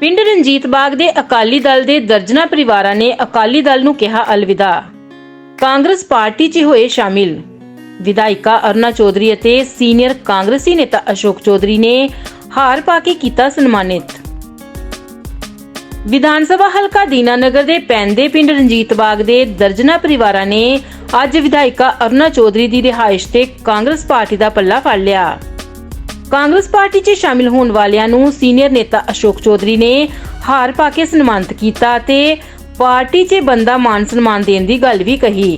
ਪਿੰਡ ਰਣਜੀਤ ਬਾਗ ਦੇ ਅਕਾਲੀ ਦਲ ਦੇ ਦਰਜਨਾ ਪਰਿਵਾਰਾਂ ਨੇ ਅਕਾਲੀ ਦਲ ਨੂੰ ਕਿਹਾ ਅਲਵਿਦਾ। ਕਾਂਗਰਸ ਪਾਰਟੀ 'ਚ ਹੋਏ ਸ਼ਾਮਿਲ। ਵਿਧਾਇਕਾ ਅਰੁਣਾ ਚੌਧਰੀ ਅਤੇ ਸੀਨੀਅਰ ਕਾਂਗਰਸੀ ਨੇਤਾ ਅਸ਼ੋਕ ਚੌਧਰੀ ਨੇ ਹਾਰ ਪਾ ਕੇ ਕੀਤਾ ਸਨਮਾਨਿਤ। ਵਿਧਾਨ ਸਭਾ ਹਲਕਾ ਦੀਨਾਨਗਰ ਦੇ ਪੈਂਦੇ ਪਿੰਡ ਰਣਜੀਤ ਬਾਗ ਦੇ ਦਰਜਨਾ ਪਰਿਵਾਰਾਂ ਨੇ ਅੱਜ ਵਿਧਾਇਕਾ ਅਰੁਣਾ ਚੌਧਰੀ ਦੀ ਰਿਹਾਇਸ਼ ਤੇ ਕਾਂਗਰਸ ਪਾਰਟੀ ਦਾ ਪੱਲਾ ਫੜ ਲਿਆ। ਕਾਂਗਰਸ ਪਾਰਟੀ 'ਚ ਸ਼ਾਮਿਲ ਹੋਣ ਵਾਲਿਆਂ ਨੂੰ ਸੀਨੀਅਰ ਨੇਤਾ ਅਸ਼ੋਕ ਚੌਧਰੀ ਨੇ ਹਾਰ ਪਾ ਕੇ ਸਨਮਾਨਿਤ ਕੀਤਾ ਤੇ ਪਾਰਟੀ 'ਚ ਬੰਦਾ ਮਾਨ ਸਨਮਾਨ ਦੇਣ ਦੀ ਗੱਲ ਵੀ ਕਹੀ।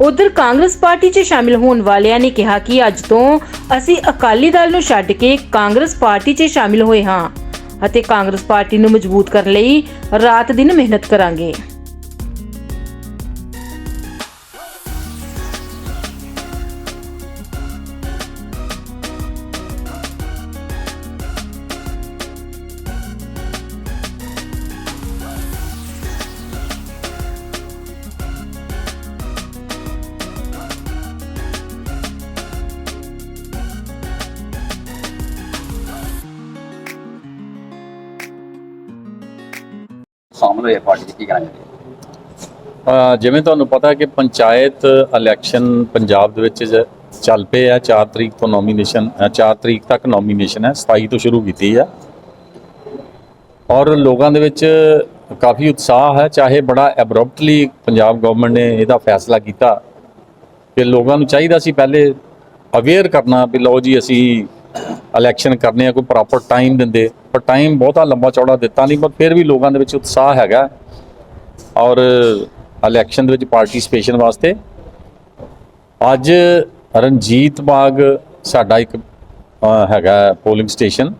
ਉਧਰ ਕਾਂਗਰਸ ਪਾਰਟੀ 'ਚ ਸ਼ਾਮਿਲ ਹੋਣ ਵਾਲਿਆਂ ਨੇ ਕਿਹਾ ਕਿ ਅੱਜ ਤੋਂ ਅਸੀਂ ਅਕਾਲੀ ਦਲ ਨੂੰ ਛੱਡ ਕੇ ਕਾਂਗਰਸ ਪਾਰਟੀ 'ਚ ਸ਼ਾਮਿਲ ਹੋਏ ਹਾਂ ਅਤੇ ਕਾਂਗਰਸ ਪਾਰਟੀ ਨੂੰ ਮਜ਼ਬੂਤ ਕਰਨ ਲਈ ਰਾਤ ਦਿਨ ਮਿਹਨਤ ਕਰਾਂਗੇ। ਸ਼ਾਮਲ ਹੋਏ ਪਾਰਟੀ 'ਚ ਕੀ ਕਹਿਣਾ ਜਿਵੇਂ ਤੁਹਾਨੂੰ ਪਤਾ ਕਿ ਪੰਚਾਇਤ ਇਲੈਕਸ਼ਨ ਪੰਜਾਬ ਦੇ ਵਿੱਚ ਜ- ਚੱਲ ਪਏ ਆ 4 ਤਰੀਕ ਤੋਂ ਨੋਮੀਨੇਸ਼ਨ 4 ਤਰੀਕ ਤੱਕ ਨੋਮੀਨੇਸ਼ਨ ਹੈ 27 ਤੋਂ ਸ਼ੁਰੂ ਕੀਤੀ ਆ। ਔਰ ਲੋਕਾਂ ਦੇ ਵਿੱਚ ਕਾਫੀ ਉਤਸ਼ਾਹ ਹੈ, ਚਾਹੇ ਬੜਾ ਐਬਰਪਟਲੀ ਪੰਜਾਬ ਗਵਰਨਮੈਂਟ ਨੇ ਇਹਦਾ ਫੈਸਲਾ ਕੀਤਾ, ਕਿ ਲੋਕਾਂ ਨੂੰ ਚਾਹੀਦਾ ਸੀ ਪਹਿਲੇ ਅਵੇਅਰ ਕਰਨਾ, ਵੀ ਲਓ ਜੀ, ਅਸੀਂ ਇਲੈਕਸ਼ਨ ਕਰਨੇ ਆ, ਕੋਈ ਪ੍ਰੋਪਰ ਟਾਈਮ ਦਿੰਦੇ। ਪਰ ਟਾਈਮ ਬਹੁਤਾ ਲੰਬਾ ਚੌੜਾ ਦਿੱਤਾ ਨਹੀਂ, ਪਰ ਫਿਰ ਵੀ ਲੋਕਾਂ ਦੇ ਵਿੱਚ ਉਤਸ਼ਾਹ ਹੈਗਾ। ਔਰ ਇਲੈਕਸ਼ਨ ਦੇ ਵਿੱਚ ਪਾਰਟਿਸਿਪੇਸ਼ਨ ਵਾਸਤੇ। ਅੱਜ ਰਣਜੀਤ ਬਾਗ ਸਾਡਾ ਇੱਕ ਹੈਗਾ ਪੋਲਿੰਗ ਸਟੇਸ਼ਨ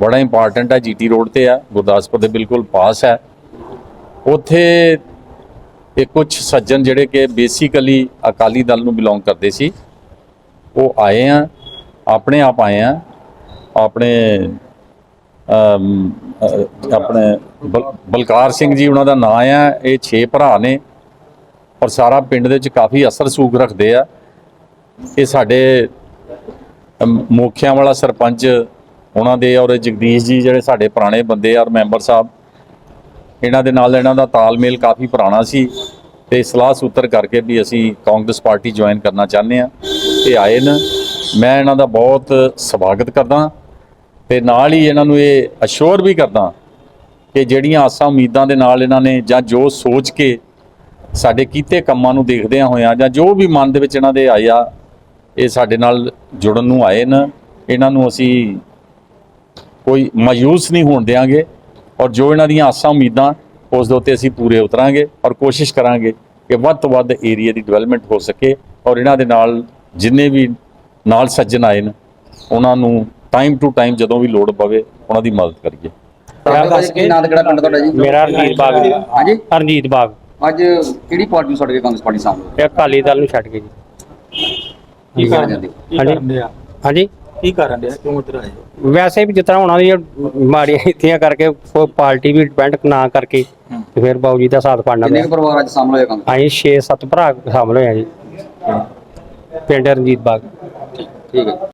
ਬੜਾ ਇੰਪੋਰਟੈਂਟ ਹੈ, ਜੀਟੀ ਰੋਡ ਤੇ ਆ ਗੁਰਦਾਸਪੁਰ ਦੇ ਬਿਲਕੁਲ ਪਾਸ ਹੈ। ਉੱਥੇ ਇਹ ਕੁਝ ਸੱਜਣ ਜਿਹੜੇ ਕਿ ਬੇਸਿਕਲੀ ਅਕਾਲੀ ਦਲ ਨੂੰ ਬਿਲੋਂਗ ਕਰਦੇ ਸੀ, ਉਹ ਆਏ ਆ, ਆਪਣੇ ਆਪ ਆਏ ਆ, ਆਪਣੇ ਆਪਣੇ ਬਲ- ਬਲਕਾਰ ਸਿੰਘ ਜੀ ਉਹਨਾਂ ਦਾ ਨਾਂ ਆ, ਇਹ 6 ਭਰਾ ਨੇ ਔਰ ਸਾਰਾ ਪਿੰਡ ਦੇ ਵਿੱਚ ਕਾਫੀ ਅਸਰ ਸੂਖ ਰੱਖਦੇ ਆ। ਇਹ ਸਾਡੇ ਮੋਖਿਆਂ ਵਾਲਾ ਸਰਪੰਚ ਉਹਨਾਂ ਦੇ ਔਰ ਜਗਦੀਸ਼ ਜੀ ਜਿਹੜੇ ਸਾਡੇ ਪੁਰਾਣੇ ਬੰਦੇ ਆ ਔਰ ਮੈਂਬਰ ਸਾਹਿਬ, ਇਹਨਾਂ ਦੇ ਨਾਲ ਇਹਨਾਂ ਦਾ ਤਾਲਮੇਲ ਕਾਫੀ ਪੁਰਾਣਾ ਸੀ ਤੇ ਸਲਾਹ ਸੂਤਰ ਕਰਕੇ ਵੀ ਅਸੀਂ ਕਾਂਗਰਸ ਪਾਰਟੀ ਜੁਆਇਨ ਕਰਨਾ ਚਾਹੁੰਦੇ ਆ। ਤੇ ਆਏ ਨੇ। ਮੈਂ ਇਹਨਾਂ ਦਾ ਬਹੁਤ ਸਵਾਗਤ ਕਰਦਾ। ਤੇ ਨਾਲ ਹੀ ਇਹਨਾਂ ਨੂੰ ਇਹ ਅਸ਼ੋਰ ਵੀ ਕਰਦਾ ਕਿ ਜਿਹੜੀਆਂ ਆਸਾਂ ਉਮੀਦਾਂ ਦੇ ਨਾਲ ਇਹਨਾਂ ਨੇ ਜਾਂ ਜੋ ਸੋਚ ਕੇ ਸਾਡੇ ਕੀਤੇ ਕੰਮਾਂ ਨੂੰ ਦੇਖਦਿਆਂ ਹੋਇਆਂ ਜਾਂ ਜੋ ਵੀ ਮਨ ਦੇ ਵਿੱਚ ਇਹਨਾਂ ਦੇ ਆਇਆ, ਇਹ ਸਾਡੇ ਨਾਲ ਜੁੜਨ ਨੂੰ ਆਏ ਨੇ। ਇਹਨਾਂ ਨੂੰ ਅਸੀਂ ਕੋਈ ਮਾਯੂਸ ਨਹੀਂ ਹੋਣ ਦੇਵਾਂਗੇ ਔਰ ਜੋ ਇਹਨਾਂ ਦੀਆਂ ਆਸਾਂ ਉਮੀਦਾਂ, ਉਸ ਦੇ ਉੱਤੇ ਅਸੀਂ ਪੂਰੇ ਉਤਰਾਂਗੇ ਔਰ ਕੋਸ਼ਿਸ਼ ਕਰਾਂਗੇ ਕਿ ਵੱਧ ਤੋਂ ਵੱਧ ਏਰੀਆ ਦੀ ਡਿਵੈਲਪਮੈਂਟ ਹੋ ਸਕੇ ਔਰ ਇਹਨਾਂ ਦੇ ਨਾਲ ਜਿੰਨੇ ਵੀ ਨਾਲ ਸੱਜਣ ਆਏ ਨੇ, ਉਹਨਾਂ ਨੂੰ ਟਾਈਮ ਟੂ ਟਾਈਮ ਜਦੋਂ ਵੀ ਲੋੜ ਪਵੇ ਉਹਨਾਂ ਦੀ ਮਦਦ ਕਰੀਏ। ਤਾਂ ਦੱਸ ਕੇ ਨਾਂ ਕਿਹੜਾ ਪਿੰਡ ਤੁਹਾਡਾ ਜੀ? ਮੇਰਾ ਰਣਜੀਤ ਬਾਗ ਜੀ। ਹਾਂਜੀ? ਰਣਜੀਤ ਬਾਗ। ਅੱਜ ਕਿਹੜੀ ਪਾਰਟੀ ਨੂੰ ਛੱਡ ਕੇ ਕਾਂਗਰਸ ਪਾਰਟੀ ਸਾਹਮਣੇ? ਇਹ ਅਕਾਲੀ ਦਲ ਨੂੰ ਛੱਡ ਕੇ ਜੀ। ਕੀ ਕਹਿਣਾ ਚਾਹੁੰਦੇ ਹੋ? ਹਾਂਜੀ। ਹਾਂਜੀ? ਕੀ ਕਰਨ ਡਿਆ ਕਿਉਂ ਉਧਰ ਆਏ ਹੋ? ਵੈਸੇ ਵੀ ਜਿਸ ਤਰ੍ਹਾਂ ਉਹਨਾਂ ਦੀਆਂ ਮਾੜੀਆਂ ਨੀਤੀਆਂ ਕਰਕੇ ਕੋਈ ਪਾਰਟੀ ਵੀ ਡਿਪੈਂਡ ਨਾ ਕਰਕੇ ਤੇ ਫਿਰ ਬਾਊ ਜੀ ਦਾ ਸਾਥ ਪਾੜਨਾ ਕਿੰਨੇ ਪਿਆ ਕੁ ਪਰਿਵਾਰ ਅੱਜ ਸਾਹਮਣੇ ਹੋਏ ਕਾਂਗਰਸ? ਅਸੀਂ 6-7 ਭਰਾ ਸ਼ਾਮਲ ਹੋਏ ਆ ਜੀ। ਪਿੰਡ ਰਣਜੀਤ ਬਾਗ। ਠੀਕ ਹੈ।